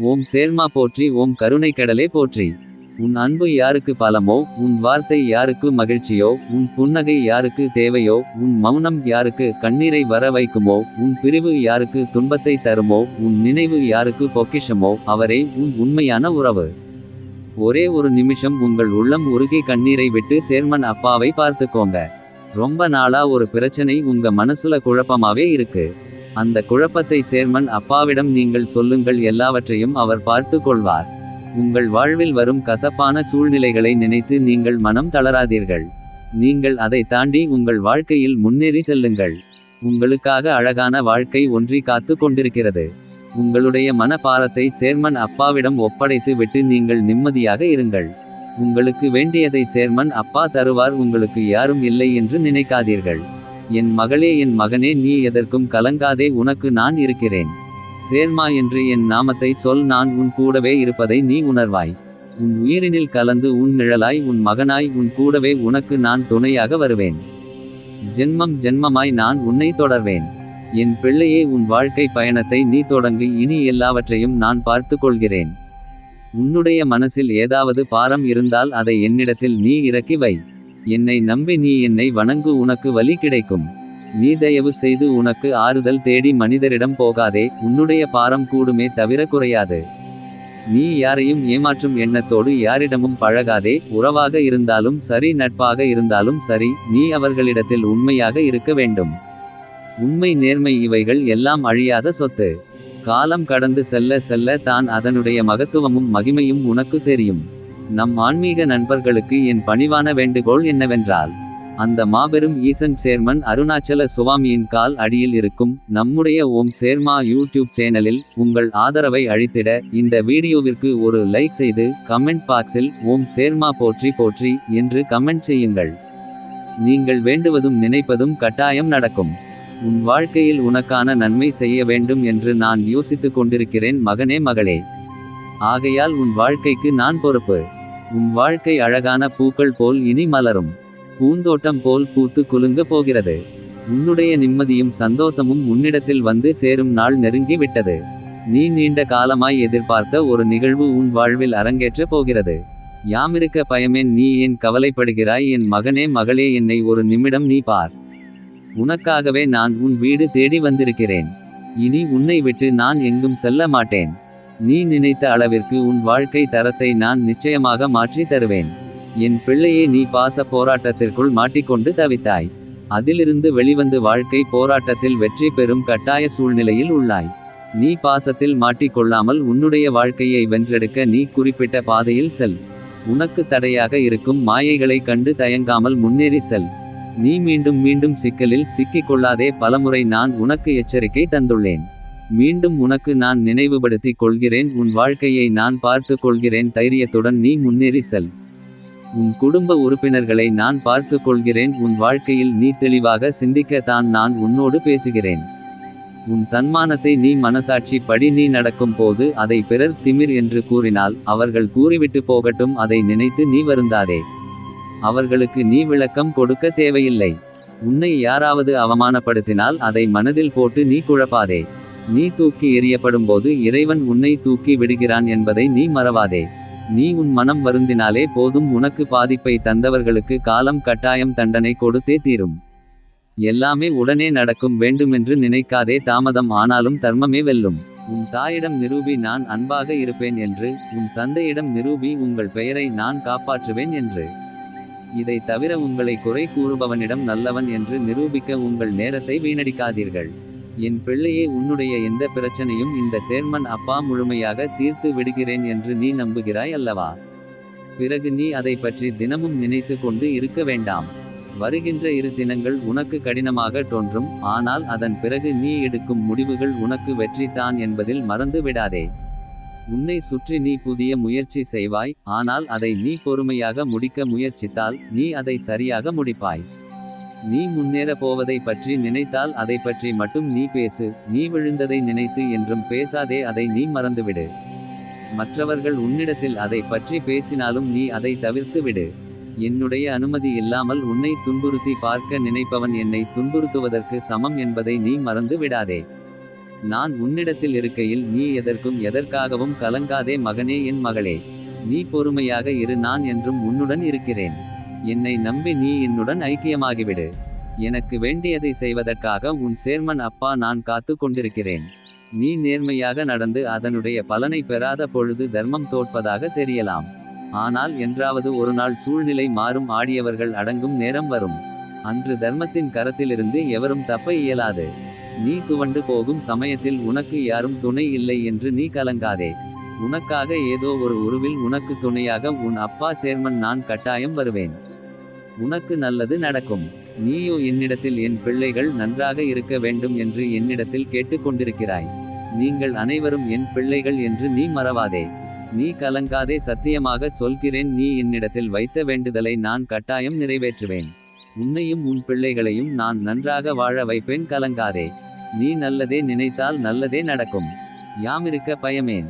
ஓம் சேர்மா போற்றி ஓம் கருணை கடலே போற்றி. உன் அன்பு யாருக்கு பலமோ உன் வார்த்தை யாருக்கு மகிழ்ச்சியோ உன் புன்னகை யாருக்கு தேவையோ உன் மௌனம் யாருக்கு கண்ணீரை வர வைக்குமோ உன் பிரிவு யாருக்கு துன்பத்தை தருமோ உன் நினைவு யாருக்கு பொக்கிஷமோ அவரே உன் உண்மையான உறவு. ஒரே ஒரு நிமிஷம் உங்கள் உள்ளம் உருகி கண்ணீரை விட்டு சேர்மன் அப்பாவை பார்த்துக்கோங்க. ரொம்ப நாளா ஒரு பிரச்சனை உங்க மனசுல குழப்பமாவே இருக்கு. அந்த குழப்பத்தை சேர்மன் அப்பாவிடம் நீங்கள் சொல்லுங்கள் எல்லாவற்றையும் அவர் பார்த்து கொள்வார். உங்கள் வாழ்வில் வரும் கசப்பான சூழ்நிலைகளை நினைத்து நீங்கள் மனம் தளராதீர்கள். நீங்கள் அதை தாண்டி உங்கள் வாழ்க்கையில் முன்னேறி செல்லுங்கள். உங்களுக்காக அழகான வாழ்க்கை ஒன்றி காத்து கொண்டிருக்கிறது. உங்களுடைய மனபாரத்தை சேர்மன் அப்பாவிடம் ஒப்படைத்து விட்டு நீங்கள் நிம்மதியாக இருங்கள். உங்களுக்கு வேண்டியதை சேர்மன் அப்பா தருவார். உங்களுக்கு யாரும் இல்லை என்று நினைக்காதீர்கள். என் மகளே என் மகனே நீ எதற்கும் கலங்காதே உனக்கு நான் இருக்கிறேன். சேர்மா என்று என் நாமத்தை சொல் நான் உன் கூடவே இருப்பதை நீ உணர்வாய். உன் உயிரினில் கலந்து உன் நிழலாய் உன் மகனாய் உன் கூடவே உனக்கு நான் துணையாக வருவேன். ஜென்மம் ஜென்மமாய் நான் உன்னை தொடர்வேன். என் பிள்ளையே உன் வாழ்க்கை பயணத்தை நீ தொடங்கு இனி எல்லாவற்றையும் நான் பார்த்து கொள்கிறேன். உன்னுடைய மனசில் ஏதாவது பாரம் இருந்தால் அதை என்னிடத்தில் நீ இறக்கி வை. என்னை நம்பி நீ என்னை வணங்கு உனக்கு வழி கிடைக்கும். நீ தயவு செய்து உனக்கு ஆறுதல் தேடி மனிதரிடம் போகாதே உன்னுடைய பாரம் கூடுமே தவிர குறையாது. நீ யாரையும் ஏமாற்றும் எண்ணத்தோடு யாரிடமும் பழகாதே உறவாக இருந்தாலும் சரி நட்பாக இருந்தாலும் சரி நீ அவர்களிடத்தில் உண்மையாக இருக்க வேண்டும். உண்மை நேர்மை இவைகள் எல்லாம் அழியாத சொத்து. காலம் கடந்து செல்ல செல்ல தான் அதனுடைய மகத்துவமும் மகிமையும் உனக்கு தெரியும். நம் ஆன்மீக நண்பர்களுக்கு என் பணிவான வேண்டுகோள் என்னவென்றால் அந்த மாபெரும் ஈசன் சேர்மன் அருணாச்சல சுவாமியின் கால் அடியில் இருக்கும் நம்முடைய ஓம் சேர்மா யூடியூப் சேனலில் உங்கள் ஆதரவை அழித்திட இந்த வீடியோவிற்கு ஒரு லைக் செய்து கமெண்ட் பாக்ஸில் ஓம் சேர்மா போற்றி போற்றி என்று கமெண்ட் செய்யுங்கள். நீங்கள் வேண்டுவதும் நினைப்பதும் கட்டாயம் நடக்கும். உன் வாழ்க்கையில் உனக்கான நன்மை செய்ய வேண்டும் என்று நான் யோசித்துக் கொண்டிருக்கிறேன் மகனே மகளே. ஆகையால் உன் வாழ்க்கைக்கு நான் பொறுப்பு. உன் வாழ்க்கை அழகான பூக்கள் போல் இனி மலரும். பூந்தோட்டம் போல் பூத்து குலுங்க போகிறது. உன்னுடைய நிம்மதியும் சந்தோஷமும் உன்னிடத்தில் வந்து சேரும் நாள் நெருங்கி விட்டது. நீ நீண்ட காலமாய் எதிர்பார்த்த ஒரு நிகழ்வு உன் வாழ்வில் அரங்கேற்ற போகிறது. யாமிருக்க பயமேன் நீ ஏன் கவலைப்படுகிறாய்? என் மகனே மகளே என்னை ஒரு நிமிடம் நீ பார். உனக்காகவே நான் உன் வீடு தேடி வந்திருக்கிறேன். இனி உன்னை விட்டு நான் எங்கும் செல்ல மாட்டேன். நீ நினைத்த அளவிற்கு உன் வாழ்க்கை தரத்தை நான் நிச்சயமாக மாற்றி தருவேன். என் பிள்ளையே நீ பாச போராட்டத்திற்குள் மாட்டிக்கொண்டு தவித்தாய். அதிலிருந்து வெளிவந்து வாழ்க்கை போராட்டத்தில் வெற்றி பெறும் கட்டாய சூழ்நிலையில் உள்ளாய். நீ பாசத்தில் மாட்டிக்கொள்ளாமல் உன்னுடைய வாழ்க்கையை வென்றெடுக்க நீ குறிப்பிட்ட பாதையில் செல். உனக்கு தடையாக இருக்கும் மாயைகளை கண்டு தயங்காமல் முன்னேறி செல். நீ மீண்டும் மீண்டும் சிக்கலில் சிக்கிக் கொள்ளாதே. பலமுறை நான் உனக்கு எச்சரிக்கை தந்துள்ளேன். மீண்டும் உனக்கு நான் நினைவுபடுத்திக் கொள்கிறேன். உன் வாழ்க்கையை நான் பார்த்து கொள்கிறேன். தைரியத்துடன் நீ முன்னேறி செல். உன் குடும்ப உறுப்பினர்களை நான் பார்த்து கொள்கிறேன். உன் வாழ்க்கையில் நீ தெளிவாக சிந்திக்க தான் நான் உன்னோடு பேசுகிறேன். உன் தன்மானத்தை நீ மனசாட்சி படி நீ நடக்கும் போது அதை பிறர் திமிர் என்று கூறினால் அவர்கள் கூறிவிட்டு போகட்டும். அதை நினைத்து நீ வருந்தாதே. அவர்களுக்கு நீ விளக்கம் கொடுக்க தேவையில்லை. உன்னை யாராவது அவமானப்படுத்தினால் அதை மனதில் போட்டு நீ குழப்பாதே. நீ தூக்கி எறியப்படும்போது இறைவன் உன்னை தூக்கி விடுகிறான் என்பதை நீ மறவாதே. நீ உன் மனம் வருந்தினாலே போதும் உனக்கு பாதிப்பை தந்தவர்களுக்கு காலம் கட்டாயம் தண்டனை கொடுத்தே தீரும். எல்லாமே உடனே நடக்கும் வேண்டுமென்று நினைக்காதே தாமதம் ஆனாலும் தர்மமே வெல்லும். உன் தாயிடம் நிரூபி நான் அன்பாக இருப்பேன் என்று உன் தந்தையிடம் நிரூபி உங்கள் பெயரை நான் காப்பாற்றுவேன் என்று. இதை தவிர உங்களை குறை கூறுபவனிடம் நல்லவன் என்று நிரூபிக்க உங்கள் நேரத்தை வீணடிக்காதீர்கள். என் பிள்ளையே உன்னுடைய எந்த பிரச்சனையும் இந்த சேர்மன் அப்பா முழுமையாக தீர்த்து விடுகிறேன் என்று நீ நம்புகிறாய் அல்லவா? பிறகு நீ அதை பற்றி தினமும் நினைத்து கொண்டு இருக்க வேண்டாம். வருகின்ற இரு தினங்கள் உனக்கு கடினமாக தோன்றும் ஆனால் அதன் பிறகு நீ எடுக்கும் முடிவுகள் உனக்கு வெற்றிதான் என்பதில் மறந்து விடாதே. உன்னை சுற்றி நீ புதிய முயற்சி செய்வாய் ஆனால் அதை நீ பொறுமையாக முடிக்க முயற்சித்தால் நீ அதை சரியாக முடிப்பாய். நீ முன்னேற போவதை பற்றி நினைத்தால் அதை பற்றி மட்டும் நீ பேசு நீ விழுந்ததை நினைத்து என்றும் பேசாதே அதை நீ மறந்துவிடு. மற்றவர்கள் உன்னிடத்தில் அதை பற்றி பேசினாலும் நீ அதை தவிர்த்து விடு. என்னுடைய அனுமதி இல்லாமல் உன்னை துன்புறுத்தி பார்க்க நினைப்பவன் என்னை துன்புறுத்துவதற்கு சமம் என்பதை நீ மறந்து விடாதே. நான் உன்னிடத்தில் இருக்கையில் நீ எதற்கும் எதற்காகவும் கலங்காதே மகனே என் மகளே. நீ பொறுமையாக இரு நான் என்றும் உன்னுடன் இருக்கிறேன். என்னை நம்பி நீ என்னுடன் ஐக்கியமாகிவிடு. எனக்கு வேண்டியதை செய்வதற்காக உன் சேர்மன் அப்பா நான் காத்து கொண்டிருக்கிறேன். நீ நேர்மையாக நடந்து அதனுடைய பலனை பெறாத பொழுது தர்மம் தோற்பதாக தெரியலாம். ஆனால் என்றாவது ஒரு நாள் சூழ்நிலை மாறும் ஆடியவர்கள் அடங்கும் நேரம் வரும். அன்று தர்மத்தின் கரத்திலிருந்து எவரும் தப்ப இயலாது. நீ துவண்டு போகும் சமயத்தில் உனக்கு யாரும் துணை இல்லை என்று நீ கலங்காதே. உனக்காக ஏதோ ஒரு உருவில் உனக்கு துணையாக உன் அப்பா சேர்மன் நான் கட்டாயம் வருவேன். உனக்கு நல்லது நடக்கும். நீயோ என்னிடத்தில் என் பிள்ளைகள் நன்றாக இருக்க வேண்டும் என்று என்னிடத்தில் கேட்டுக்கொண்டிருக்கிறாய். நீங்கள் அனைவரும் என் பிள்ளைகள் என்று நீ மறவாதே. நீ கலங்காதே சத்தியமாக சொல்கிறேன் நீ என்னிடத்தில் வைத்த வேண்டுதலை நான் கட்டாயம் நிறைவேற்றுவேன். உன்னையும் உன் பிள்ளைகளையும் நான் நன்றாக வாழ வைப்பேன் கலங்காதே. நீ நல்லதே நினைத்தால் நல்லதே நடக்கும். யாமிருக்க பயமேன்.